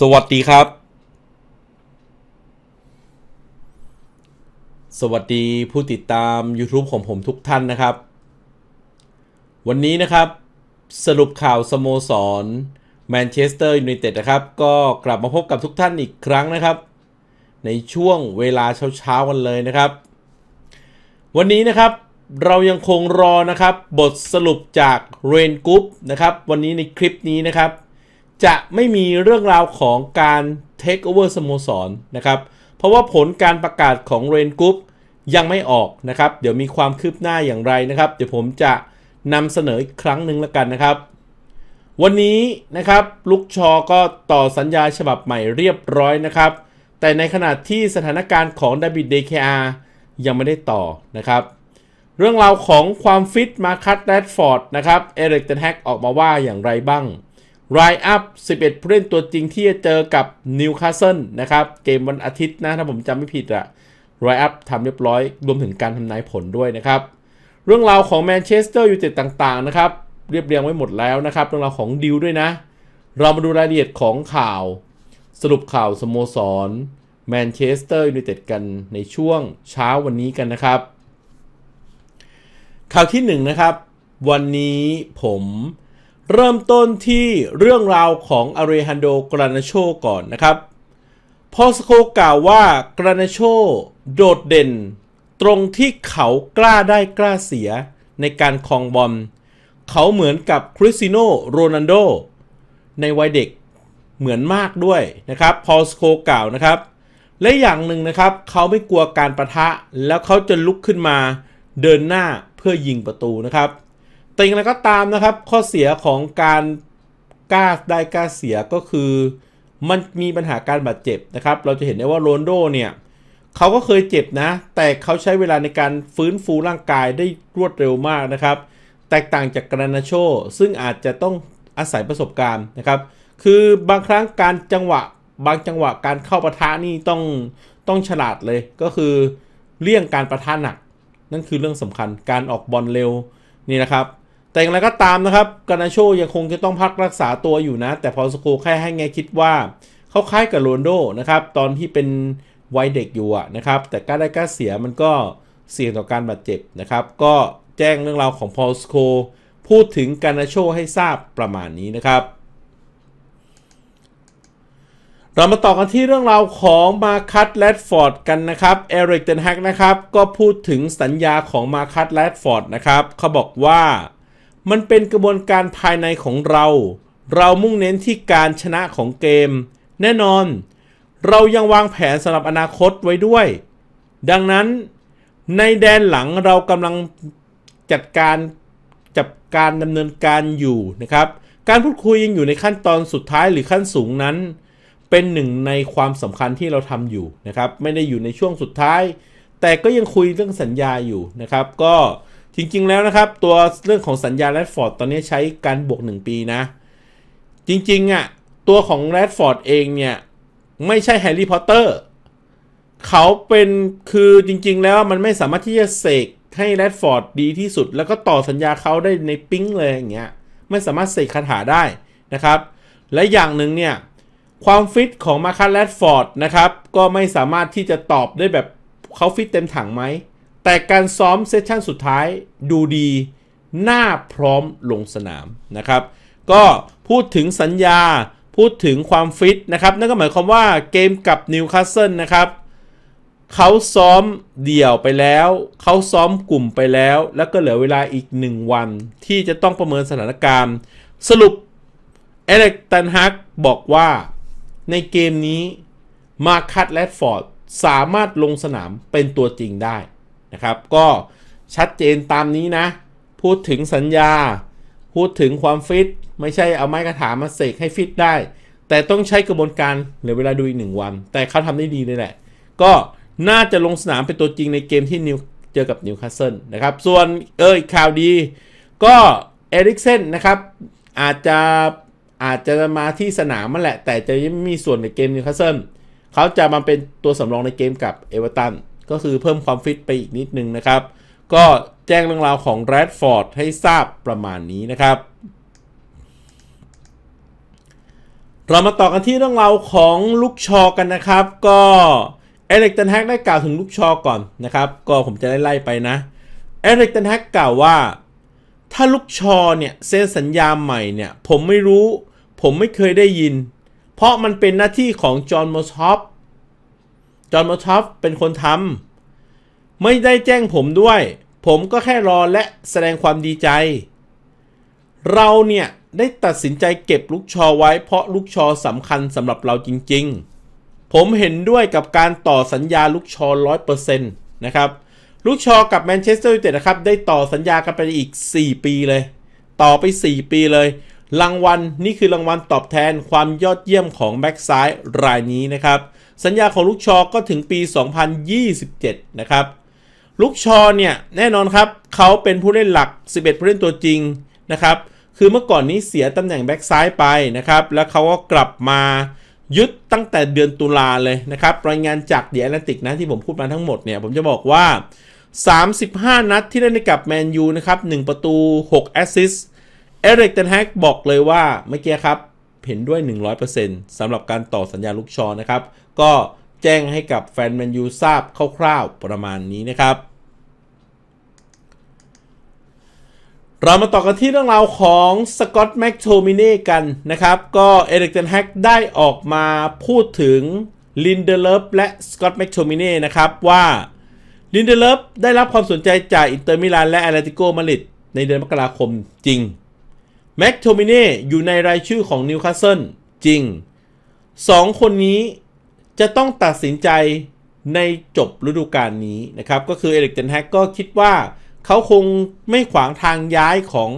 สวัสดีครับ สวัสดีผู้ติดตาม YouTube ของผมทุกท่านนะครับ วันนี้นะครับสรุปข่าวสโมสรแมนเชสเตอร์ยูไนเต็ดนะครับ ก็กลับมาพบกับทุกท่านอีกครั้งนะครับ ในช่วงเวลาเช้าๆกันเลยนะครับ วันนี้นะครับเรายังคงรอนะครับ บทสรุปจากเรนกรุ๊ปนะครับ วันนี้ในคลิปนี้นะครับ จะไม่มีเรื่องราวของการเทคโอเวอร์สโมสรนะครับ เพราะว่าผลการประกาศของเรนกรุ๊ปยังไม่ออกนะครับ เดี๋ยวมีความคืบหน้าอย่างไรนะครับ เดี๋ยวผมจะนำเสนออีกครั้งหนึ่งแล้วกันนะครับ วันนี้นะครับลุกชอก็ต่อสัญญาฉบับใหม่เรียบร้อยนะครับ แต่ในขณะที่สถานการณ์ของดับบิดเดคอายังไม่ได้ต่อนะครับ เรื่องราวของความฟิตมาคัตแรดฟอร์ดนะครับ เอริกเทนแฮกออกมาว่าอย่างไรบ้าง ไรอัพ 11 ผู้เล่นตัวจริงที่จะเจอกับนิวคาสเซิลนะครับ เกมวันอาทิตย์นะ ถ้าผมจำไม่ผิดอะไรอัพทำเรียบร้อย รวมถึงการทำนายผลด้วยนะครับ เรื่องราวของแมนเชสเตอร์ยูไนเต็ดต่างๆนะครับ เรียบเรียงไว้หมดแล้วนะครับ เรื่องราวของดิวด้วยนะ เรามาดูรายละเอียดของข่าว สรุปข่าวสโมสรแมนเชสเตอร์ยูไนเต็ดกันในช่วงเช้าวันนี้กันนะครับ ข่าวที่1นนะครับ วันนี้ผม เริ่มต้นที่เรื่องราวของอารีฮันโดกรานาโชก่อนนะครับพอสโคกล่าวว่ากรานาโชโดดเด่น ตรงที่เขากล้าได้กล้าเสียในการคลองบอลเขาเหมือนกับคริสติโนโรนัลโดในวัยเด็กเหมือนมากด้วยนะครับพอสโคกล่าวนะครับ และอย่างหนึ่งนะครับ เขาไม่กลัวการประทะแล้วเขาจะลุกขึ้นมาเดินหน้าเพื่อยิงประตูนะครับ แต่อย่างไรก็ตามนะครับ ข้อเสียของการกล้าได้กล้าเสียก็คือ มันมีปัญหาการบาดเจ็บนะครับ เราจะเห็นได้ว่าโรนโดเนี่ยเขาก็เคยเจ็บนะ แต่เขาใช้เวลาในการฟื้นฟูร่างกายได้รวดเร็วมากนะครับ แตกต่างจากกรานาโช ซึ่งอาจจะต้องอาศัยประสบการณ์นะครับ คือบางครั้งการจังหวะ บางจังหวะการเข้าปะทะนี่ต้องต้องฉลาดเลยก็คือเลี่ยงการประทะหนัก นั่นคือเรื่องสำคัญการออกบอลเร็วนี่นะครับ แต่อย่างไรก็ตามนะครับกานาโชยังคงจะต้องพักรักษาตัวอยู่นะ แต่พอสโคแค่ให้ไงคิดว่าเขาคล้ายกับโรนโดนะครับ ตอนที่เป็นวัยเด็กอยู่นะครับ แต่กล้าได้กล้าเสียมันก็เสี่ยงต่อการบาดเจ็บนะครับ ก็แจ้งเรื่องราวของพอลสโคพูดถึงกานาโชให้ทราบประมาณนี้นะครับ เรามาต่อกันที่เรื่องราวของมาคัตแรดฟอร์ดกันนะครับเอริกเทนแฮกนะครับ ก็พูดถึงสัญญาของมาคัตแรดฟอร์ดนะครับเขาบอกว่า มันเป็นกระบวนการภายในของเรา เรามุ่งเน้นที่การชนะของเกม แน่นอน เรายังวางแผนสำหรับอนาคตไว้ด้วย ดังนั้นในแดนหลังเรากำลังจัดการจับการดำเนินการอยู่นะครับ การพูดคุยยังอยู่ในขั้นตอนสุดท้ายหรือขั้นสูงนั้น เป็นหนึ่งในความสำคัญที่เราทำอยู่นะครับ ไม่ได้อยู่ในช่วงสุดท้าย แต่ก็ยังคุยเรื่องสัญญาอยู่นะครับ ก็ จริงๆแล้วนะครับตัวเรื่องของสัญญาแรดฟอร์ดตอนนี้ใช้การบวก 1 ปีนะ จริงๆอะตัวของแรดฟอร์ดเองเนี่ย ไม่ใช่แฮร์รี่พอตเตอร์เขาเป็นคือจริงๆแล้วมันไม่สามารถที่จะเสกให้แรดฟอร์ดดีที่สุด แล้วก็ต่อสัญญาเขาได้ในปิ๊งเลยอย่างเงี้ยไม่สามารถเสกคาถาได้นะครับ และอย่างหนึ่งเนี่ย ความฟิตของมาคาแรดฟอร์ดนะครับ ก็ไม่สามารถที่จะตอบได้แบบเขาฟิตเต็มถังไหม แต่การซ้อมเซสชั่นสุดท้ายดูดีหน้าพร้อมลงสนามนะครับ ก็พูดถึงสัญญาพูดถึงความฟิตนะครับ นั่นก็หมายความว่าเกมกับนิวคาสเซิลนะครับเขาซ้อมเดี่ยวไปแล้ว เขาซ้อมกลุ่มไปแล้ว แล้วก็เหลือเวลาอีกหนึ่งวัน ที่จะต้องประเมินสถานการณ์ สรุปเอเล็กตันฮักบอกว่าในเกมนี้มาคัตแรดฟอร์ดสามารถลงสนามเป็นตัวจริงได้ นะครับ ก็ชัดเจนตามนี้นะ พูดถึงสัญญา พูดถึงความฟิต ไม่ใช่เอาไม้กระถามาเสกให้ฟิตได้ แต่ต้องใช้กระบวนการเหลือเวลาดูอีกหนึ่งวัน แต่เขาทำได้ดีเลยแหละ ก็น่าจะลงสนามเป็นตัวจริงในเกมที่นิวเจอกับนิวคาสเซิลนะครับ ส่วนเออข่าวดี ก็เอริกเซนนะครับอาจจะอาจจะมาที่สนามมันแหละ แต่จะยังไม่มีส่วนในเกมนิวคาสเซิลเขาจะมาเป็นตัวสำรองในเกมกับเอเวอร์ตัน ก็คือเพิ่มความฟิตไปอีกนิดนึงนะครับ ก็แจ้งเรื่องราวของแรดฟอร์ดให้ทราบประมาณนี้นะครับ เรามาต่อกันที่เรื่องราวของลูกชอกันนะครับ ก็เอริกเทนแฮกได้กล่าวถึงลูกชอก่อนนะครับ ก็ผมจะได้ไล่ไปนะเอริกเทนแฮกกล่าวว่า ถ้าลูกชอเนี่ยเซ็นสัญญาใหม่เนี่ยผมไม่รู้ ผมไม่เคยได้ยิน เพราะมันเป็นหน้าที่ของจอห์นมอสฮอป จอห์นมอสฮอปเป็นคนทำไม่ได้แจ้งผมด้วย ผมก็แค่รอและแสดงความดีใจ เราเนี่ยได้ตัดสินใจเก็บลูกชอไว้เพราะลูกชอสำคัญสำหรับเราจริง ๆ ผมเห็นด้วยกับการต่อสัญญาลูกชอ100%นะครับ ลูกชอกับแมนเชสเตอร์ยูไนเต็ดนะครับ ได้ต่อสัญญากันไปอีก 4 ปีเลย ต่อไป 4 ปีเลย รางวัลนี่คือรางวัลตอบแทนความยอดเยี่ยมของแบ็กซ้ายรายนี้นะครับ สัญญาของลูกชอก็ถึงปี 2027 นะครับ ลูกชอเนี่ย แน่นอนครับเขาเป็นผู้เล่นหลัก 11 ผู้เล่นตัวจริงนะครับ คือเมื่อก่อนนี้เสียตำแหน่งแบ็กซ้ายไปนะครับ แล้วเขาก็กลับมายึดตั้งแต่เดือนตุลาเลยนะครับ รายงานจากเดียแอตแลนติกนะที่ผมพูดมาทั้งหมดเนี่ย ผมจะบอกว่า 35 นัดที่เล่นให้กับแมนยูนะครับ 1 ประตู 6 แอสซิสเอริกเทนแฮกบอกเลยว่าเมื่อกี้ครับ เห็นด้วย 100%สำหรับการต่อสัญญาลูกชอนะครับ ก็แจ้งให้กับแฟนแมนยูทราบคร่าวๆประมาณนี้นะครับเรามาต่อกันที่เรื่องราวของสกอตแม็กโทมิเน่กันนะครับ ก็เอริกเทนแฮกได้ออกมาพูดถึงลินเดเลฟและสกอตแม็กโทมิเน่นะครับว่าลินเดเลฟได้รับความสนใจจากอินเตอร์มิลานและแอตเลติโกมาดริดในเดือนมกราคมจริง แม็กโทมิเน่อยู่ในรายชื่อของนิวคาสเซิลจริงสองคนนี้จะต้องตัดสินใจในจบฤดูกาลนี้นะครับ ก็คือเอริกเทนแฮกก็คิดว่าเขาคงไม่ขวางทางย้ายของ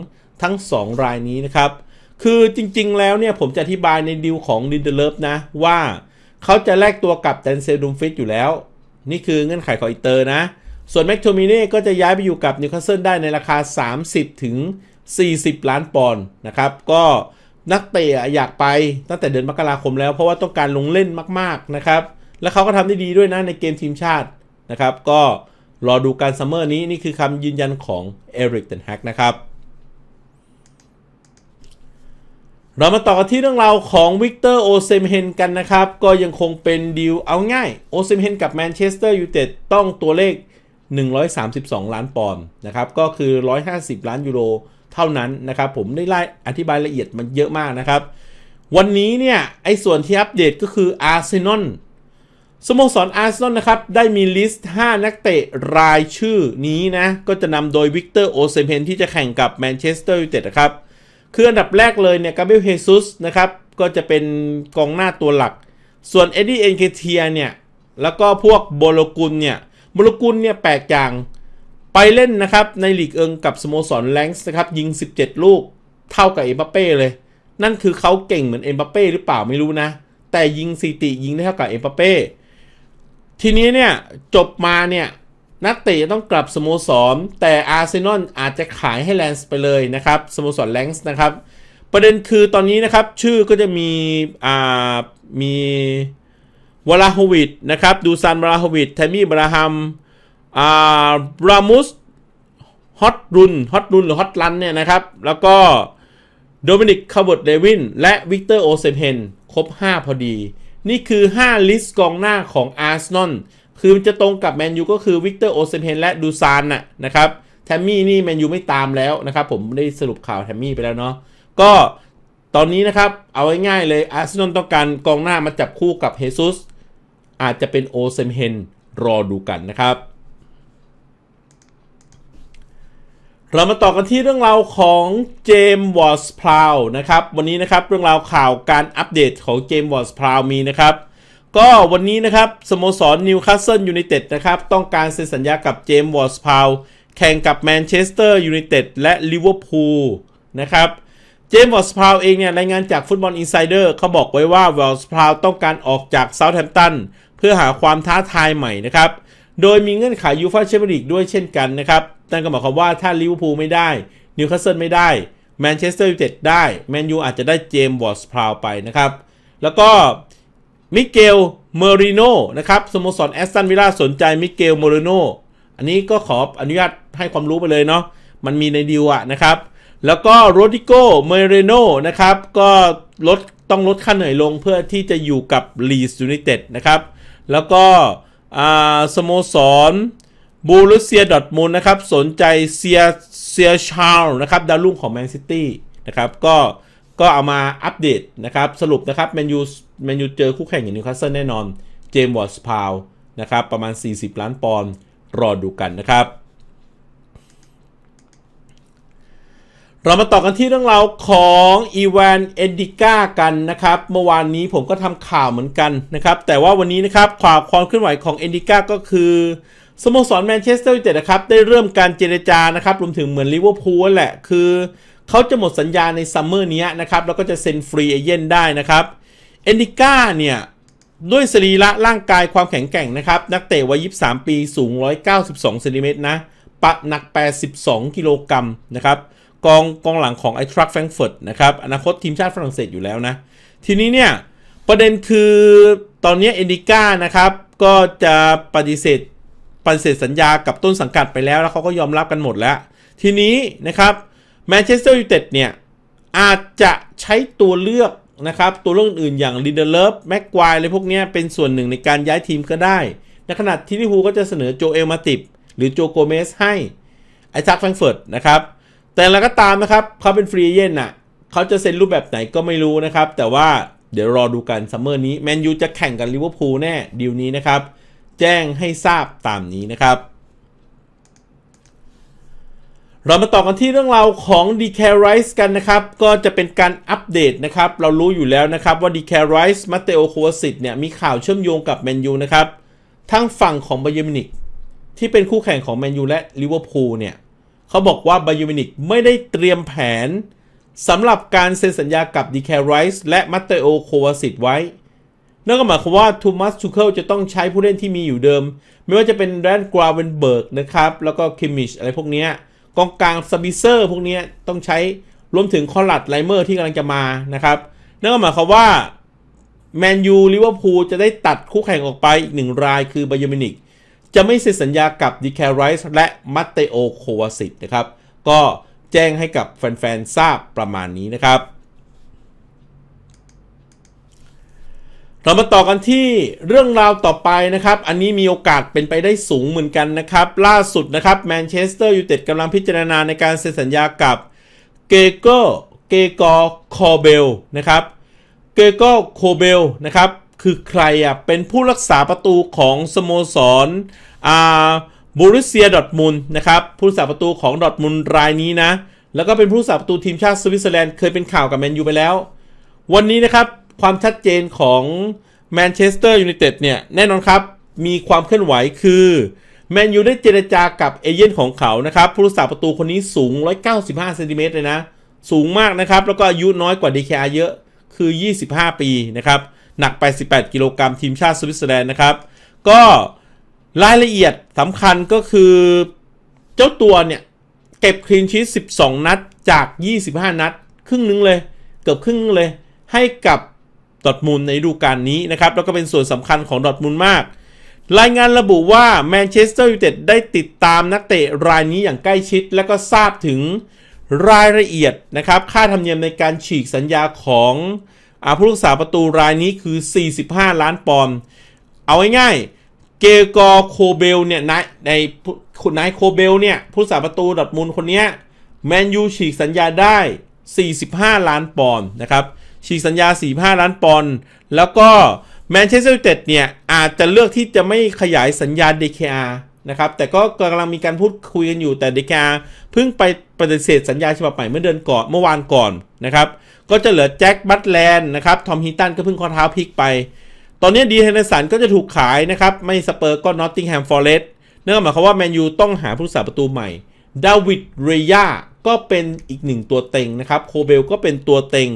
ทั้ง 2 รายนี้นะครับ คือจริงๆแล้วเนี่ยผมจะอธิบายในดีลของลินเดเลฟนะ ว่าเขาจะแลกตัวกับแดนเซลดุมฟิตอยู่แล้ว นี่คือเงื่อนไขของอิเตอร์นะ ส่วนแม็กโทมิเน่ก็จะย้ายไปอยู่กับนิวคาสเซิลได้ในราคา 30 ถึง 40 ล้านปอนด์นะครับ ก็นักเตะอยากไปตั้งแต่เดือนมกราคมแล้ว เพราะว่าต้องการลงเล่นมากๆนะครับ แล้วเขาก็ทำได้ดีด้วยนะในเกมทีมชาตินะครับ ก็รอดูการซัมเมอร์นี้นี่คือคำยืนยันของเอริกเทนแฮกนะครับ เรามาต่อกันที่เรื่องราวของวิกเตอร์โอเซมเฮนกันนะครับ ก็ยังคงเป็นดีลเอาง่ายโอเซมเฮนกับแมนเชสเตอร์ยูไนเต็ดต้องตัวเลข 132 ล้านปอนด์นะครับก็คือ 150 ล้านยูโรเท่านั้นนะครับผมได้ไล่อธิบายละเอียดมันเยอะมากนะครับ วันนี้เนี่ยไอ้ส่วนที่อัปเดตก็คืออาร์เซนอลสโมสรอาร์เซนอลนะครับ ได้มีลิสต์ 5 นักเตะรายชื่อนี้นะ ก็จะนำโดยวิกเตอร์โอเซมเฮนที่จะแข่งกับแมนเชสเตอร์ยูไนเต็ดนะครับ คืออันดับแรกเลยเนี่ยกาเบลเฮซุสนะครับ ก็จะเป็นกองหน้าตัวหลัก ส่วนเอ็ดดี้เอ็นเคเทียเนี่ย แล้วก็พวกโบโลกุลเนี่ย บโลกุลเนี่ยแปลกอย่างไปเล่นนะครับในลีกเอิงกับสโมสรแลงส์นะครับยิง 17 ลูกเท่ากับเอ็มบัปเป้เลย นั่นคือเขาเก่งเหมือนเอ็มบัปเป้หรือเปล่าไม่รู้นะ แต่ยิงสถิติยิงได้เท่ากับเอ็มบัปเป้ทีนี้เนี่ยจบมาเนี่ยนักเตะต้องกลับสโมสร แต่อาร์เซนอลอาจจะขายให้แลนส์ไปเลยนะครับสโมสรแลนส์นะครับ ประเด็นคือตอนนี้นะครับชื่อก็จะมีอ่ามี วลาฮวิดนะครับ ดูซันบราฮวิดแทมมี่บราฮัมอ่ารามุสฮอตรุนฮอตรุนหรือฮอตลันเนี่ยนะครับ แล้วก็โดมินิกคาร์บอดเดวิน และวิกเตอร์โอเซเฮนครบ 5 พอดี นี่คือ 5 ลิสต์กองหน้าของอาร์เซนอลคือมันจะตรงกับแมนยูก็คือวิกเตอร์โอเซเฮนและดูซานน่ะนะครับแทมมี่นี่แมนยูไม่ตามแล้วนะครับ ผมได้สรุปข่าวแทมมี่ไปแล้วเนาะก็ตอนนี้นะครับ เอาง่ายๆเลยอาร์เซนอลต้องการกองหน้ามาจับคู่กับเฮซุส อาจจะเป็นโอเซมเฮนรอดูกันนะครับ เรามาต่อกันที่เรื่องราวของเจมส์วอร์สพราวนะครับ วันนี้นะครับเรื่องราวข่าวการอัปเดตของเจมส์วอร์สพราวมีนะครับก็วันนี้นะครับสโมสรนิวคาสเซิลยูไนเต็ดนะครับต้องการเซ็นสัญญากับเจมส์วอร์สพาวแข่งกับแมนเชสเตอร์ยูไนเต็ดและลิเวอร์พูลนะครับเจมส์วอร์สพาวเองเนี่ยรายงานจากฟุตบอลอินไซเดอร์เขาบอกไว้ว่าวอร์สพาวต้องการออกจากเซาท์แฮมป์ตัน เพื่อหาความท้าทายใหม่นะครับ โดยมีเงื่อนไขยูฟ่าแชมเปี้ยนลีกด้วยเช่นกันนะครับนั่นก็หมายความว่าถ้าลิเวอร์พูลไม่ได้นิวคาสเซิลไม่ได้แมนเชสเตอร์ยูไนเต็ดได้แมนยูอาจจะได้เจมส์วอร์สพราวไปนะครับ แล้วก็มิเกลเมอริโนนะครับสโมสรแอสตันวิลล่าสนใจมิเกลเมอริโนอันนี้ก็ขออนุญาตให้ความรู้ไปเลยเนาะมันมีในดีลอะนะครับ แล้วก็โรดิโกเมเรโนนะครับ ก็ลดต้องลดค่าเหนื่อยลงเพื่อที่จะอยู่กับลีสยูไนเต็ดนะครับ แล้วก็สโมสรบูรุเซียดอทมูลนะครับ สนใจเซียเซียชาลนะครับ ดาวรุ่งของแมนซิตี้นะครับ ก็ก็เอามาอัปเดตนะครับ สรุปนะครับแมนยูแมนยูเจอคู่แข่งอย่างนิวคาสเซิลแน่นอน เจมส์วอร์สพาวนะครับ ประมาณ 40 ล้านปอนด์รอดูกันนะครับ เรามาต่อกันที่เรื่องราวของอีวานเอนดิก้ากันนะครับ เมื่อวานนี้ผมก็ทำข่าวเหมือนกันนะครับ แต่ว่าวันนี้นะครับความความเคลื่อนไหวของเอนดิก้าก็คือสโมสรแมนเชสเตอร์ยูไนเต็ดนะครับ ได้เริ่มการเจรจานะครับ รวมถึงเหมือนลิเวอร์พูลแหละ คือเขาจะหมดสัญญาในซัมเมอร์นี้นะครับ แล้วก็จะเซ็นฟรีเอเย่นได้นะครับเอนดิก้าเนี่ยด้วยสรีระร่างกายความแข็งแกร่งนะครับ นักเตะวัย 23 ปีสูง 192เซนติเมตรนะปะหนัก 82 กิโลกรัมนะครับ กองกองหลังของไอทรัคแฟรงเฟิร์ตนะครับอนาคตทีมชาติฝรั่งเศสอยู่แล้วนะ ทีนี้เนี่ย ประเด็นคือตอนนี้เอนดิก้านะครับ ก็จะปฏิเสธปฏิเสธสัญญากับต้นสังกัดไปแล้วแล้วเขาก็ยอมรับกันหมดแล้ว ทีนี้นะครับแมนเชสเตอร์ยูไนเต็ดเนี่ย อาจจะใช้ตัวเลือกนะครับ ตัวเลือกอื่นอย่างลิเดเลฟแม็กควายอะไรพวกนี้เป็นส่วนหนึ่งในการย้ายทีมก็ได้ ในขณะที่ลิเวอร์พูลก็จะเสนอโจเอลมาติบหรือโจโกเมสให้ไอซักแฟรงเฟิร์ตนะครับ แต่อะไรก็ตามนะครับเขาเป็นฟรีเอเย่นน่ะเขาจะเซ็นรูปแบบไหนก็ไม่รู้นะครับ แต่ว่าเดี๋ยวรอดูกันซัมเมอร์นี้แมนยูจะแข่งกับลิเวอร์พูลแน่ดีลนี้นะครับ แจ้งให้ทราบตามนี้นะครับ เรามาต่อกันที่เรื่องราวของ d c a r i c e กันนะครับ ก็จะเป็นการอัปเดตนะครับ เรารู้อยู่แล้วนะครับว่า d c a r i c e มาเตโอโควสิตเนี่ยมีข่าวเชื่อมโยงกับแมนยูนะครับทั้งฝั่งของบ a ยมินิกที่เป็นคู่แข่งของแมนยูและลิเวอร์พูลเนี่ย เขาบอกว่าบ a ย e r n มินิกไม่ได้เตรียมแผนสำหรับการเซ็นสัญญากับ d c a r i c e และมาเตโอโควาสิตไว้ นั่นก็หมายความว่าทูมัสทูเคิลจะต้องใช้ผู้เล่นที่มีอยู่เดิม ไม่ว่าจะเป็นแรนกราเวนเบิร์กนะครับ แล้วก็คิมมิชอะไรพวกนี้กองกลางซาบิเซอร์พวกนี้ต้องใช้รวมถึงคอลัดไลเมอร์ที่กำลังจะมานะครับนั่นก็หมายความว่าแมนยูลิเวอร์พูลจะได้ตัดคู่แข่งออกไปอีกหนึ่งรายคือบ a ยมินิก จะไม่เซ็นสัญญากับดิแคไรส์และมัตเตโอโควาสิตนะครับ ก็แจ้งให้กับแฟนๆ ทราบประมาณนี้นะครับ เรามาต่อกันที่เรื่องราวต่อไปนะครับ อันนี้มีโอกาสเป็นไปได้สูงเหมือนกันนะครับ ล่าสุดนะครับแมนเชสเตอร์ยูไนเต็ดกำลังพิจารณาในการเซ็นสัญญากับเกโกเกกอคอเบลนะครับ เกโกโคเบลนะครับ คือใครอะ เป็นผู้รักษาประตูของสโมสรอ่าบูริเซียดอทมุนนะครับ ผู้รักษาประตูของดอทมุนรายนี้นะ แล้วก็เป็นผู้รักษาประตูทีมชาติสวิตเซอร์แลนด์เคยเป็นข่าวกับแมนยูไปแล้ว วันนี้นะครับ ความชัดเจนของแมนเชสเตอร์ยูไนเต็ดเนี่ย แน่นอนครับ มีความเคลื่อนไหวคือแมนยูได้เจรจากับเอเย่นของเขานะครับ ผู้รักษาประตูคนนี้สูง 195เซนติเมตรเลยนะ สูงมากนะครับ แล้วก็อายุน้อยกว่า DKR เยอะคือ 25 ปีนะครับ หนัก88กิโลกรัมทีมชาติสวิตเซอร์แลนด์นะครับ ก็รายละเอียดสำคัญก็คือเจ้าตัวเนี่ย เก็บคลีนชีต12 นัดจาก 25 นัด ครึ่งนึงเลย เกือบครึ่งนึงเลย ให้กับดอทมุนในฤดูกาลนี้นะครับ แล้วก็เป็นส่วนสำคัญของดอทมุนมาก รายงานระบุว่าแมนเชสเตอร์ยูไนเต็ดได้ติดตามนักเตะรายนี้อย่างใกล้ชิด และก็ทราบถึงรายละเอียดนะครับ ค่าธรรมเนียมในการฉีกสัญญาของ อาผู้รักษาประตูรายนี้คือ 45 ล้านปอนด์เอาง่ายๆเกกอโคเบลเนี่ยนายในคุณนายโคเบลเนี่ยผู้รักษาประตูดอทมุนคนนี้แมนยูฉีกสัญญาได้ 45 ล้านปอนด์นะครับฉีกสัญญา 45 ล้านปอนด์แล้วก็แมนเชสเตอร์ยูไนเต็ดเนี่ย อาจจะเลือกที่จะไม่ขยายสัญญา DKR นะครับ แต่ก็กำลังมีการพูดคุยกันอยู่แต่ DKR เพิ่งไปปฏิเสธสัญญาฉบับใหม่เมื่อเดือนก่อนเมื่อวานก่อนนะครับ ก็จะเหลือแจ็คบัตแลนด์นะครับ ทอมฮิตตันก็เพิ่งข้อเท้าพลิกไป ตอนนี้ดีเฮนสันก็จะถูกขายนะครับ ไม่สเปอร์ก็นอตติงแฮมฟอร์เรสต์นั่นก็หมายความว่าแมนยูต้องหาผู้รักษาประตูใหม่ดาวิดเรย่าก็เป็นอีกหนึ่งตัวเต็งนะครับ โคเบลก็เป็นตัวเต็ง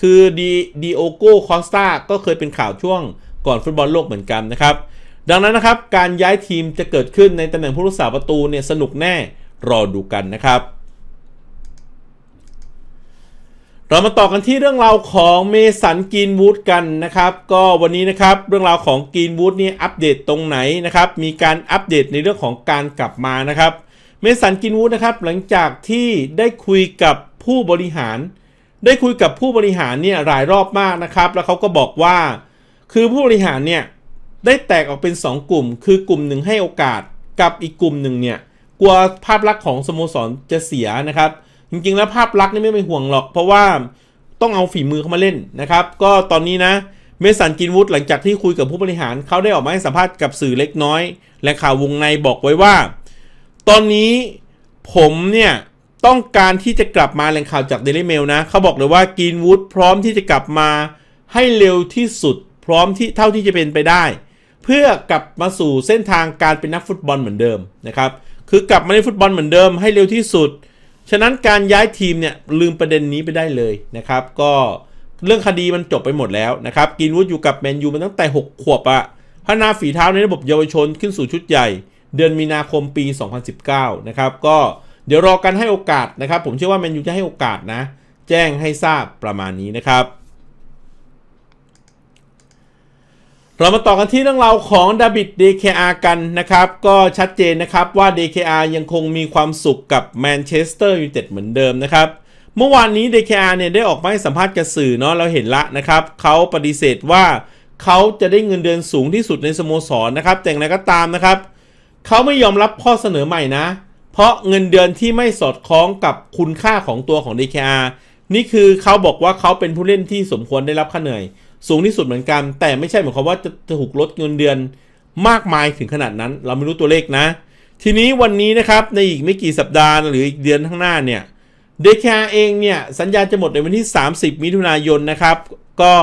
คือดีดีโอโกคอสตาก็เคยเป็นข่าวช่วงก่อนฟุตบอลโลกเหมือนกันนะครับ ดังนั้นนะครับ การย้ายทีมจะเกิดขึ้นในตำแหน่งผู้รักษาประตูเนี่ยสนุกแน่รอดูกันนะครับ เรามาต่อกันที่เรื่องราวของเมสันกินวูดกันนะครับ ก็วันนี้นะครับเรื่องราวของกินวูดนี่อัปเดตตรงไหนนะครับ มีการอัปเดตในเรื่องของการกลับมานะครับ เมสันกินวูดนะครับ หลังจากที่ได้คุยกับผู้บริหาร ได้คุยกับผู้บริหารเนี่ยหลายรอบมากนะครับ แล้วเขาก็บอกว่า คือผู้บริหารเนี่ยได้แตกออกเป็น 2 กลุ่ม คือกลุ่มหนึ่งให้โอกาสกับอีกกลุ่มหนึ่งเนี่ยกลัวภาพลักษณ์ของสโมสรจะเสียนะครับ จริงๆ แล้วภาพลักษณ์นี่ไม่เป็นห่วงหรอก เพราะว่าต้องเอาฝีมือเข้ามาเล่นนะครับ ก็ตอนนี้นะเมสันกินวูดหลังจากที่คุยกับผู้บริหารเขาได้ออกมาให้สัมภาษณ์กับสื่อเล็กน้อย และข่าววงในบอกไว้ว่า ตอนนี้ผมเนี่ยต้องการที่จะกลับมาแหล่งข่าวจากเดลิเมลนะเขาบอกเลยว่ากินวูดพร้อมที่จะกลับมาให้เร็วที่สุด พร้อมที่เท่าที่จะเป็นไปได้ เพื่อกลับมาสู่เส้นทางการเป็นนักฟุตบอลเหมือนเดิมนะครับคือกลับมาในฟุตบอลเหมือนเดิมให้เร็วที่สุด ฉะนั้นการย้ายทีมเนี่ยลืมประเด็นนี้ไปได้เลยนะครับ ก็เรื่องคดีมันจบไปหมดแล้วนะครับกินวูดอยู่กับแมนยูมาตั้งแต่ 6 ขวบอะพัฒนาฝีเท้าในระบบเยาวชนขึ้นสู่ชุดใหญ่ เดือนมีนาคมปี 2019 นะครับ ก็เดี๋ยวรอกันให้โอกาสนะครับ ผมเชื่อว่าแมนยูจะให้โอกาสนะ แจ้งให้ทราบประมาณนี้นะครับ เรามาต่อกันที่เรื่องราวของดาบิด DKR กันนะครับ ก็ชัดเจนนะครับว่า DKR ยังคงมีความสุขกับแมนเชสเตอร์ยูไนเต็ดเหมือนเดิมนะครับ เมื่อวานนี้ DKR เนี่ยได้ออกมาให้สัมภาษณ์กับสื่อเนาะเราเห็นละนะครับเขาปฏิเสธว่าเขาจะได้เงินเดือนสูงที่สุดในสโมสรนะครับ แต่อย่างไรก็ตามนะครับเขาไม่ยอมรับข้อเสนอใหม่นะ เพราะเงินเดือนที่ไม่สอดคล้องกับคุณค่าของตัวของ DKR นี่คือเขาบอกว่าเขาเป็นผู้เล่นที่สมควรได้รับค่าเหนื่อย สูงที่สุดเหมือนกัน แต่ไม่ใช่หมายความว่าจะจะถูกลดเงินเดือนมากมายถึงขนาดนั้น เราไม่รู้ตัวเลขนะ ทีนี้วันนี้นะครับในอีกไม่กี่สัปดาห์หรืออีกเดือนข้างหน้าเนี่ยเดคาเองเนี่ยสัญญาจะหมดในวันที่ 30 มิถุนายนนะครับ ก็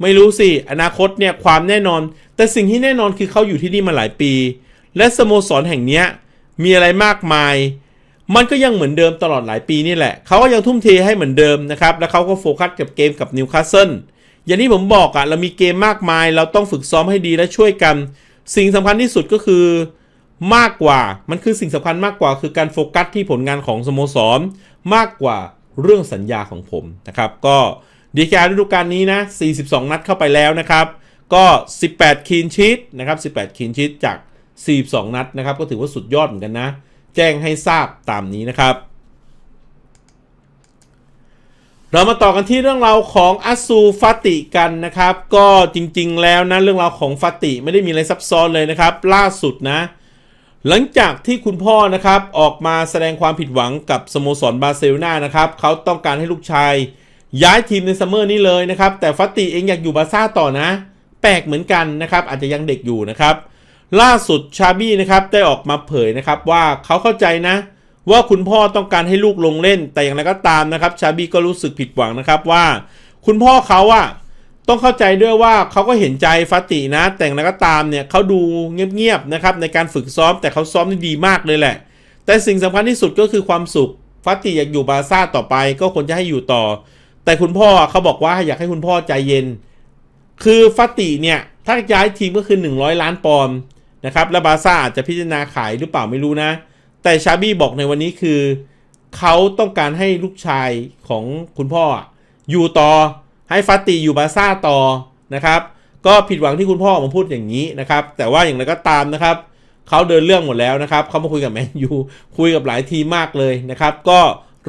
ไม่รู้สิ อนาคตเนี่ยความแน่นอน แต่สิ่งที่แน่นอนคือเขาอยู่ที่นี่มาหลายปี และสโมสรแห่งนี้มีอะไรมากมาย มันก็ยังเหมือนเดิมตลอดหลายปีนี่แหละ เขาก็ยังทุ่มเทให้เหมือนเดิมนะครับ แล้วเขาก็โฟกัสกับเกมกับนิวคาสเซิล อย่างที่ผมบอกอะเรามีเกมมากมาย เราต้องฝึกซ้อมให้ดีและช่วยกัน สิ่งสำคัญที่สุดก็คือมากกว่า มันคือสิ่งสำคัญมากกว่า คือการโฟกัสที่ผลงานของสโมสร มากกว่าเรื่องสัญญาของผมนะครับ ก็ดีการฤดูกาลนี้นะ 42 นัดเข้าไปแล้วนะครับ ก็ 18 คีนชีตนะครับ 18 คีนชีตจาก 42 นัดนะครับ ก็ถือว่าสุดยอดเหมือนกันนะ แจ้งให้ทราบตามนี้นะครับ เรามาต่อกันที่เรื่องราวของอัสซูฟาติกันนะครับ ก็จริงๆแล้วนะเรื่องราวของฟาติไม่ได้มีอะไรซับซ้อนเลยนะครับ ล่าสุดนะ หลังจากที่คุณพ่อนะครับออกมาแสดงความผิดหวังกับสโมสรบาร์เซโลนานะครับเขาต้องการให้ลูกชายย้ายทีมในซัมเมอร์นี้เลยนะครับ แต่ฟาติเองอยากอยู่บาร์ซ่าต่อนะ แปลกเหมือนกันนะครับ อาจจะยังเด็กอยู่นะครับ ล่าสุดชาบี้นะครับได้ออกมาเผยนะครับว่าเขาเข้าใจนะ ว่าคุณพ่อต้องการให้ลูกลงเล่น แต่อย่างไรก็ตามนะครับ ชาบี้ก็รู้สึกผิดหวังนะครับว่า คุณพ่อเขาอะต้องเข้าใจด้วยว่าเขาก็เห็นใจฟาตินะ แต่อย่างไรก็ตามเนี่ยเขาดูเงียบๆนะครับในการฝึกซ้อมแต่เขาซ้อมได้ดีมากเลยแหละ แต่สิ่งสำคัญที่สุดก็คือความสุขฟาติอยากอยู่บาซ่าต่อไป ก็ควรจะให้อยู่ต่อ แต่คุณพ่อเขาบอกว่าอยากให้คุณพ่อใจเย็น คือฟาติเนี่ยถ้าย้ายทีมก็คือ 100 ล้านปอนด์นะครับและบาซ่าอาจจะพิจารณาขายหรือเปล่าไม่รู้นะ แต่ชาบี้บอกในวันนี้คือ เขาต้องการให้ลูกชายของคุณพ่ออยู่ต่อให้ฟาติอยู่บาซ่าต่อนะครับ ก็ผิดหวังที่คุณพ่อออกมาพูดอย่างนี้นะครับ แต่ว่าอย่างไรก็ตามนะครับเขาเดินเรื่องหมดแล้วนะครับเขามาคุยกับแมนยูคุยกับหลายทีมมากเลยนะครับ ก็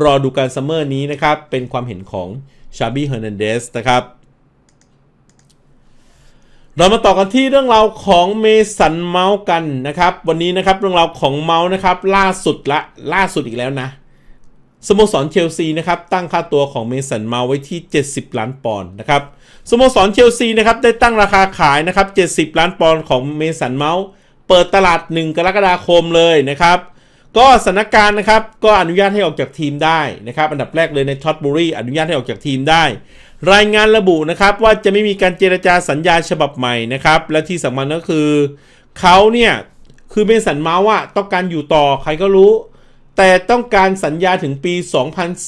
รอดูการซัมเมอร์นี้นะครับ เป็นความเห็นของชาบี้เฮอร์นันเดสนะครับ เรามาต่อกันที่เรื่องราวของเมสันเมาส์กันนะครับ วันนี้นะครับเรื่องราวของเมาส์นะครับ ล่าสุดละล่าสุดอีกแล้วนะสโมสรเชลซีนะครับตั้งค่าตัวของเมสันเมาส์ไว้ที่ 70 ล้านปอนด์นะครับสโมสรเชลซีนะครับได้ตั้งราคาขายนะครับ 70 ล้านปอนด์ของเมสันเมาส์เปิดตลาด 1 กรกฎาคมเลยนะครับ ก็สถานการณ์นะครับก็อนุญาตให้ออกจากทีมได้นะครับ อันดับแรกเลยในท็อตบุรีอนุญาตให้ออกจากทีมได้ รายงานระบุนะครับว่าจะไม่มีการเจรจาสัญญาฉบับใหม่นะครับ และที่สำคัญก็คือเขาเนี่ยคือเมสันเมาส์อะต้องการอยู่ต่อใครก็รู้ แต่ต้องการสัญญาถึงปี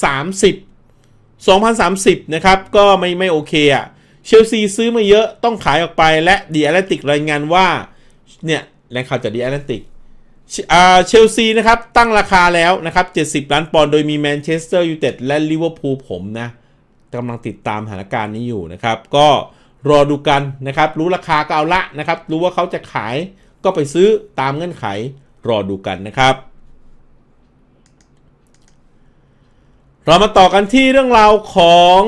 2030 2030 นะครับ ก็ไม่ไม่โอเคอะเชลซีซื้อมาเยอะต้องขายออกไปและดีแอตเลติกรายงานว่า เนี่ยแหล่งข่าวจากดีแอตเลติกเชลซีนะครับ ตั้งราคาแล้วนะครับ 70 ล้านปอนด์โดยมีแมนเชสเตอร์ยูไนเต็ดและลิเวอร์พูลผมนะ กำลังติดตามสถานการณ์นี้อยู่นะครับ ก็รอดูกันนะครับ รู้ราคาก็เอาละนะครับ รู้ว่าเขาจะขายก็ไปซื้อตามเงื่อนไขรอดูกันนะครับ เรามาต่อกันที่เรื่องราวของ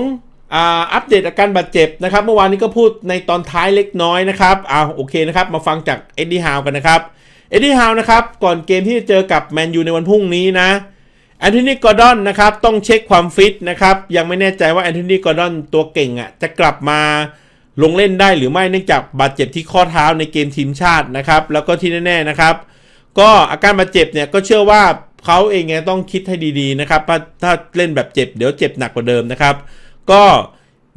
อัปเดตอาการบาดเจ็บนะครับ เมื่อวานนี้ก็พูดในตอนท้ายเล็กน้อยนะครับอ่าโอเคนะครับ มาฟังจากเอ็ดดี้ฮาวกันนะครับเอ็ดดี้ฮาวนะครับ ก่อนเกมที่จะเจอกับแมนยูในวันพรุ่งนี้นะ แอนโทนีกอร์ดอนนะครับต้องเช็คความฟิตนะครับยังไม่แน่ใจว่าแอนโทนีกอร์ดอนตัวเก่งอะจะกลับมาลงเล่นได้หรือไม่เนื่องจากบาดเจ็บที่ข้อเท้าในเกมทีมชาตินะครับแล้วก็ที่แน่ๆนะครับก็อาการบาดเจ็บเนี่ยก็เชื่อว่าเขาเองต้องคิดให้ดีๆนะครับถ้าเล่นแบบเจ็บเดี๋ยวเจ็บหนักกว่าเดิมนะครับ ก็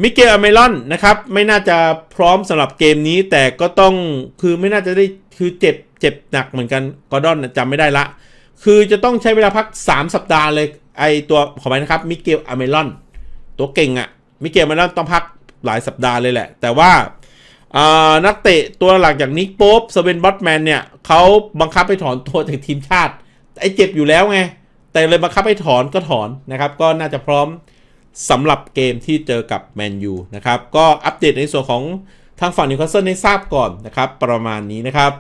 มิเกลอเมรอนนะครับไม่น่าจะพร้อมสำหรับเกมนี้ แต่ก็ต้องคือไม่น่าจะได้คือเจ็บเจ็บหนักเหมือนกันกอร์ดอนจำไม่ได้ละ คือจะต้องใช้เวลาพัก 3 สัปดาห์เลย ไอตัวขอไปนะครับมิเกลอเมรอน ตัวเก่งอะ่ะมิเกลอเมรอนต้องพักหลายสัปดาห์เลยแหละ แต่ว่านักเตะตัวหลักอย่างนิกโป๊ปสเวนบอตแมนเนี่ยเขาบังคับให้ถอนตัวจากทีมชาติ ไอเจ็บอยู่แล้วไง แต่เลยบังคับให้ถอนก็ถอนนะครับ ก็น่าจะพร้อมสำหรับเกมที่เจอกับแมนยูนะครับ ก็อัปเดตในส่วนของทางฝั่งนิวคาสเซิลให้ทราบก่อนนะครับ ประมาณนี้นะครับ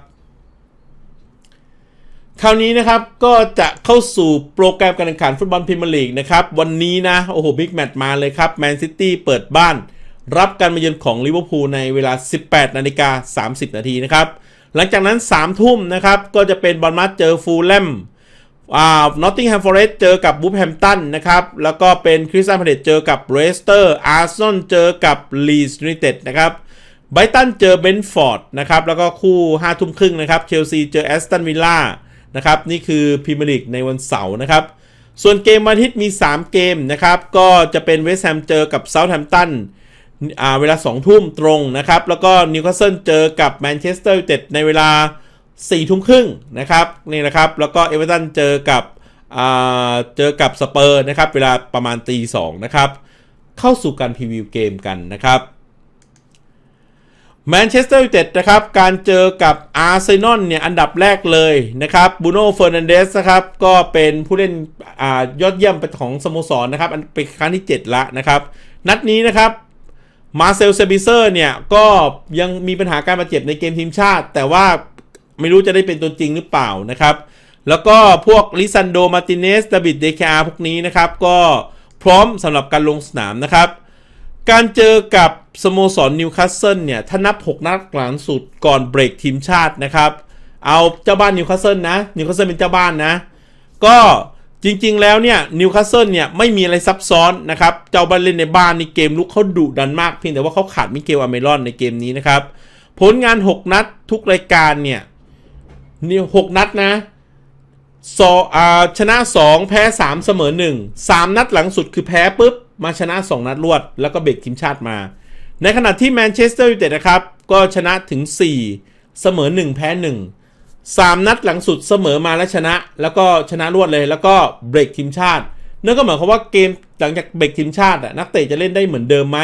คราวนี้นะครับก็จะเข้าสู่โปรแกรมการแข่งขันฟุตบอลพรีเมียร์ลีกนะครับ วันนี้นะ โอ้โหบิ๊กแมตช์มาเลยครับแมนซิตี้เปิดบ้าน รับการมาเยือนของลิเวอร์พูลในเวลา 18 นาฬิกา 30 นาทีนะครับ หลังจากนั้น 3 ทุ่มนะครับ ก็จะเป็นบอลมัดเจอฟูลแลมอ่านอตติงแฮมฟอร์เรสเจอกับบูฟแฮมตันนะครับ แล้วก็เป็นคริสตันพาเลตเจอกับเรสเตอร์อาร์ซอนเจอกับลีสยูไนเต็ดนะครับไบรตันเจอเบนฟอร์ดนะครับแล้วก็คู่5ทุ่มครึ่งนะครับเชลซีเจอแอสตันวิลล่า นะครับ นี่คือพรีเมียร์ลีกในวันเสาร์นะครับ ส่วนเกมวันอาทิตย์มี 3 เกมนะครับ ก็จะเป็นเวสต์แฮมเจอกับเซาท์แฮมป์ตันอ่าเวลา 2 ทุ่มตรงนะครับ แล้วก็นิวคาสเซิลเจอกับแมนเชสเตอร์ยูไนเต็ดในเวลา 4 ทุ่มครึ่งนะครับนี่นะครับ แล้วก็เอเวอเรตันเจอกับอ่าเจอกับสเปอร์นะครับ เวลาประมาณตีสองนะครับ เข้าสู่การพรีวิวเกมกันนะครับ แมนเชสเตอร์ยูไนเต็ดนะครับ การเจอกับอาร์เซนอลเนี่ย อันดับแรกเลยนะครับบูโน่เฟอร์นันเดสนะครับ ก็เป็นผู้เล่นอ่ายอดเยี่ยมของสโมสรนะครับ อันเป็นครั้งที่ 7 ละนะครับ นัดนี้นะครับมาเซลเซบิเซอร์เนี่ย ก็ยังมีปัญหาการบาดเจ็บในเกมทีมชาติ แต่ว่าไม่รู้จะได้เป็นตัวจริงหรือเปล่านะครับ แล้วก็พวกลิซันโดมาติเนสดาบิดเดคาพวกนี้นะครับ ก็พร้อมสำหรับการลงสนามนะครับ การเจอกับสโมสรนิวคาสเซิลเนี่ย ถ้านับ 6 นัดหลังสุดก่อนเบรกทีมชาตินะครับ เอาเจ้าบ้านนิวคาสเซิลนะ นิวคาสเซิลเป็นเจ้าบ้านนะ ก็จริงๆ แล้วเนี่ยนิวคาสเซิลเนี่ยไม่มีอะไรซับซ้อนนะครับ เจ้าบ้านเล่นในบ้านในเกมลุกเขาดุดันมากเพียงแต่ว่าเขาขาดมิเกลอเมรอนในเกมนี้นะครับ ผลงาน 6 นัดทุกรายการเนี่ยนี่หกนัดนะสออาชนะ 2 แพ้ 3 เสมอ 1 3 นัดหลังสุดคือแพ้ปุ๊บ มาชนะ 2 นัดรวด แล้วก็เบรกทีมชาติมา ในขณะที่แมนเชสเตอร์ยูไนเต็ดนะครับ ก็ชนะถึง 4 เสมอ 1 แพ้ 1 3 นัดหลังสุดเสมอมาแล้วชนะ แล้วก็ชนะรวดเลย แล้วก็เบรกทีมชาตินั่นก็หมายความว่าเกมหลังจากเบรกทีมชาตินักเตะจะเล่นได้เหมือนเดิมไหม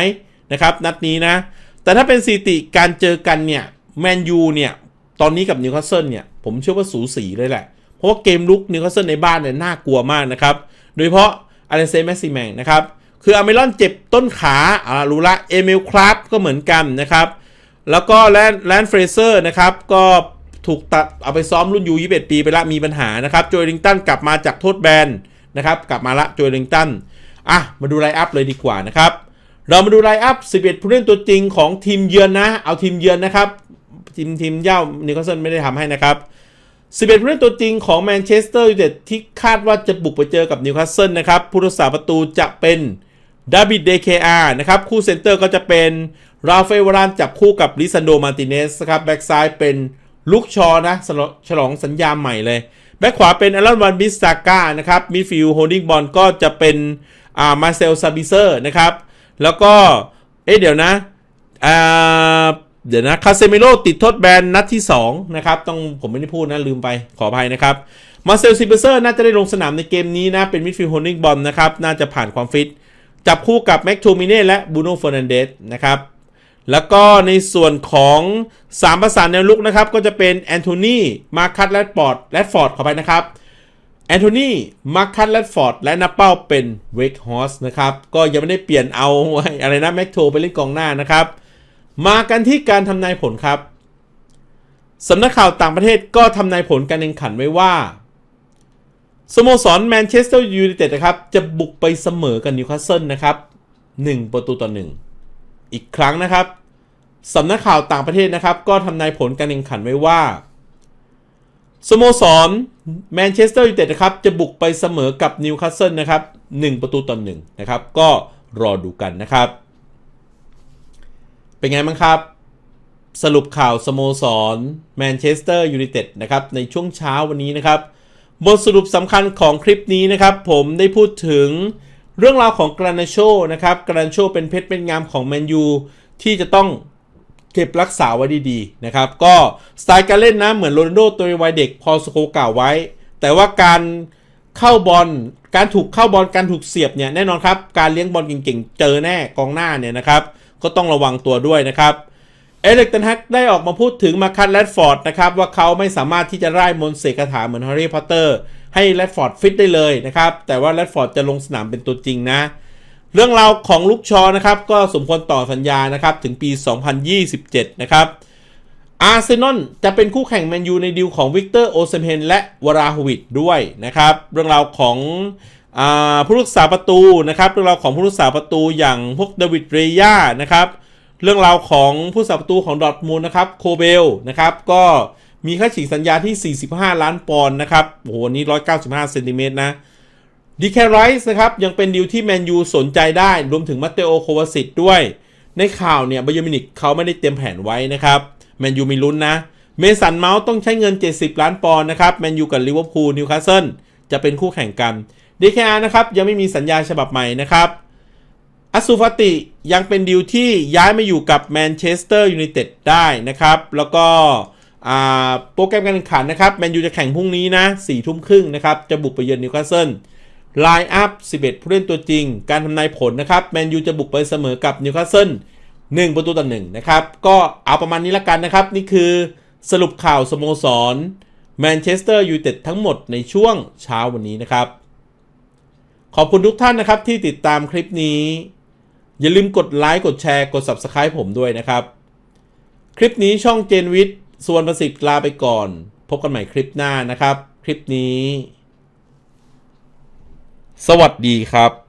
นะครับนัดนี้นะ แต่ถ้าเป็นสถิติการเจอกันเนี่ยแมนยูเนี่ยตอนนี้กับนิวคาสเซิลเนี่ยผมเชื่อว่าสูสีเลยแหละ เพราะว่าเกมลุกนิวคาสเซิลในบ้านเนี่ยน่ากลัวมากนะครับ โดยเฉพาะอาเลนเซแมสซิแมงนะครับ คืออเมรอนเจ็บต้นขาอ่ารู้ละเอมิลคราฟก็เหมือนกันนะครับ แล้วก็แลนแลนเฟรเซอร์นะครับ ก็ถูกตัดเอาไปซ้อมรุ่นยู21ปีไปละมีปัญหานะครับโจลิงตันกลับมาจากโทษแบนนะครับ กลับมาละโจลิงตันอะมาดูไลน์อัพเลยดีกว่านะครับ เรามาดูไลน์อัพ 11 ผู้เล่นตัวจริงของทีมเยือนนะ เอาทีมเยือนนะครับ ทีมทีมเย่านิวคาสเซิลไม่ได้ทำให้นะครับ 11 ผู้เล่นตัวจริงของแมนเชสเตอร์ยูไนเต็ดที่คาดว่าจะบุกไปเจอกับนิวคาสเซิลนะครับ ผู้รักษาประตูจะเป็น ดาบิดเดเคอาร์นะครับ คู่เซนเตอร์ก็จะเป็นราฟาเอลวารานจับคู่กับลิซันโดมาติเนสครับแบ็กซ้ายเป็นลุกชอนะฉลองสัญญาใหม่เลย แบ็กขวาเป็นอลันวันบิสซาก้านะครับมิดฟิลด์โฮลดิ้งบอลก็จะเป็นอ่ามาเซลซาบิเซอร์นะครับ แล้วก็ เอ๊ะเดี๋ยวนะอ่าเดี๋ยวนะคาเซมิโลติดโทษแบนนัดที่ 2 นะครับ ต้องผมไม่ได้พูดนะ ลืมไปขออภัยนะครับมาเซลซิเบเซอร์น่าจะได้ลงสนามในเกมนี้นะ เป็นมิดฟิลด์โฮลดิ้งบอลนะครับ น่าจะผ่านความฟิต จับคู่กับแม็กโทมิเน่และบูโน่เฟอร์นันเดสนะครับแล้วก็ในส่วนของ 3 ประสานแนวลุกนะครับ ก็จะเป็นแอนโทนีมาคัตและปอร์ดและฟอร์ดขอไปนะครับแอนโทนีมาคัตแลดฟอร์ดและนับเป้าเป็นเวกฮอสนะครับ ก็ยังไม่ได้เปลี่ยนเอาอะไรนะแม็กโทไปเล่นกองหน้านะครับ มากันที่การทำนายผลครับสำนักข่าวต่างประเทศก็ทำนายผลการแข่งขันไว้ว่า สโมสรแมนเชสเตอร์ยูไนเต็ดนะครับ จะบุกไปเสมอกับนิวคาสเซิลนะครับ 1 ประตูต่อ 1 อีกครั้งนะครับสำนักข่าวต่างประเทศนะครับ ก็ทำนายผลการแข่งขันไว้ว่าสโมสรแมนเชสเตอร์ยูไนเต็ดนะครับ จะบุกไปเสมอกับนิวคาสเซิลนะครับ 1 ประตูต่อ 1 นะครับ ก็รอดูกันนะครับ เป็นไงบ้างครับ สรุปข่าวสโมสรแมนเชสเตอร์ยูไนเต็ดนะครับ ในช่วงเช้าวันนี้นะครับ บทสรุปสำคัญของคลิปนี้นะครับผมได้พูดถึงเรื่องราวของกรานาโชนะครับกรานาโชเป็นเพชรเป็นงามของแมนยูที่จะต้องเก็บรักษาไว้ดีๆนะครับ ก็สไตล์การเล่นนะเหมือนโรนัลโดตัววัยเด็กพอสโคกล่าวไว้ แต่ว่าการเข้าบอลการถูกเข้าบอลการถูกเสียบเนี่ยแน่นอนครับ การเลี้ยงบอลเก่งๆ เจอแน่กองหน้าเนี่ยนะครับ ก็ต้องระวังตัวด้วยนะครับ เอเล็กตันฮักได้ออกมาพูดถึงมาคัตแรดฟอร์ดนะครับว่าเขาไม่สามารถที่จะไล่มนต์เสกคาถาเหมือนแฮร์รี่พอตเตอร์ให้แรดฟอร์ดฟิตได้เลยนะครับ แต่ว่าแรดฟอร์ดจะลงสนามเป็นตัวจริงนะ เรื่องราวของลุกชอนะครับ ก็สมควรต่อสัญญานะครับถึงปี 2027 นะครับอาร์เซนอลจะเป็นคู่แข่งแมนยูในดีลของวิกเตอร์โอเซมเฮนและวราโฮวิดด้วยนะครับ เรื่องราวของอผู้รักษาประตูนะครับ เรื่องราวของผู้รักษาประตูอย่างพวกเดวิดเรย่านะครับ เรื่องราวของผู้สับประตูของดอทมูลนะครับโคเบลนะครับก็มีค่าฉีกสัญญาที่ 45 ล้านปอนด์นะครับโอ้โหนี่195เซนติเมตรนะดีแคไรส์นะครับยังเป็นดีลที่แมนยูสนใจได้ รวมถึงมาเตโอโควาซิตด้วย ในข่าวเนี่ยบ a ยมินิกเขาไม่ได้เตรียมแผนไว้นะครับแมนยูมีลุ้นนะเมสันเมาส์ต้องใช้เงิน 70 ล้านปอนด์นะครับแมนยูกับลิเวอร์พูลนิวคาสเซิลจะเป็นคู่แข่งกันดีแคร์นะครับยังไม่มีสัญญาฉบับใหม่นะครับ อัสซูฟาติยังเป็นดีลที่ย้ายมาอยู่กับแมนเชสเตอร์ยูไนเต็ดได้นะครับ แล้วก็โปรแกรมการแข่งขันนะครับแมนยูจะแข่งพรุ่งนี้นะสี่ทุ่มครึ่งนะครับ จะบุกไปเยือนนิวคาสเซิลไลน์อัพ 11 ผู้เล่นตัวจริง การทำนายผลนะครับแมนยูจะบุกไปเสมอกับนิวคาสเซิล1 ประตูต่อ1นะครับ ก็เอาประมาณนี้ละกันนะครับ นี่คือสรุปข่าวสโมสรแมนเชสเตอร์ยูไนเต็ดทั้งหมดในช่วงเช้าวันนี้นะครับ ขอบคุณทุกท่านนะครับที่ติดตามคลิปนี้ อย่าลืมกดไลค์กดแชร์กด Subscribe ผมด้วยนะครับ คลิปนี้ช่องเจนวิทย์ส่วนประสิทธิ์ลาไปก่อน พบกันใหม่คลิปหน้านะครับ คลิปนี้ สวัสดีครับ